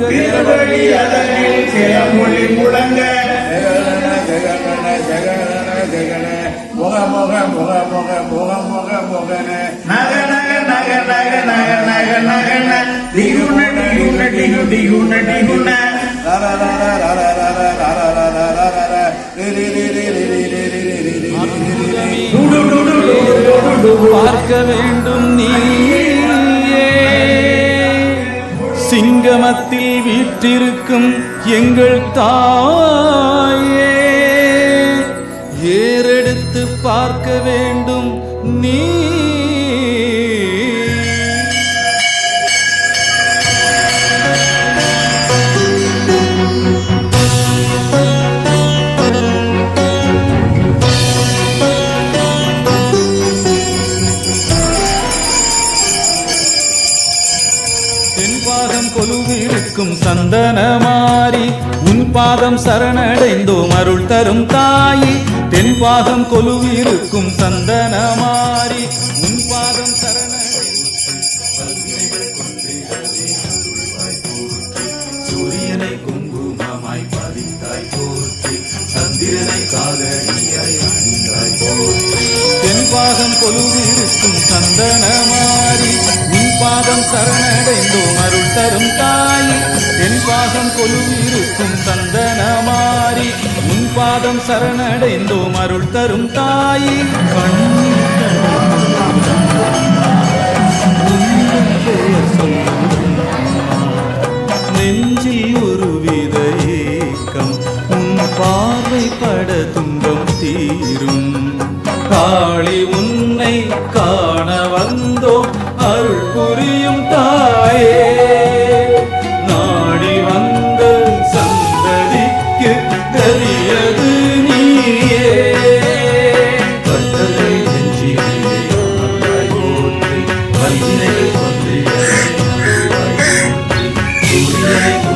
திருவடி அதனில் சிலமொழி முழங்க ஜெகன ஜெகன ஜெகன முக முக முக முக முக முக முகன நக நக நக நக நக நக நகன திகுண திகுண திகு திகுண திகுண ரர பார்க்க வேண்டும் நீயே. சிங்கமத்தில் வீற்றிருக்கும் எங்கள் தாயே. ஏறெடுத்து பார்க்க வேண்டும் நீ. பாதம் கொலுவிருக்கும் சந்தன மாறி உன் பாதம் சரணடைந்தோம் அருள் தரும் தாயி. தென் பாதம் கொலுவிருக்கும் சந்தன மாறி உன் பாதம் சூரியனை குங்குமமாய் பதித்தாய் போற்றி சந்திரனை காதலியாய் அணிந்தாய் போற்றி. தென்பாகம் கொலுவிருக்கும் சந்தனமாரி பாதம் சரணடைந்தோம் அருள் தரும் தாயி. பாதம் கொலுவிருக்கும் சந்தனமாரி உன் பாதம் சரணடைந்தோம் அருள் தரும் தாயி. நெஞ்சில் ஒரு வித ஏக்கம் உன் பார்வை பட துன்பம் தீரும். காளி உன்னை காண வந்தோம். Thank.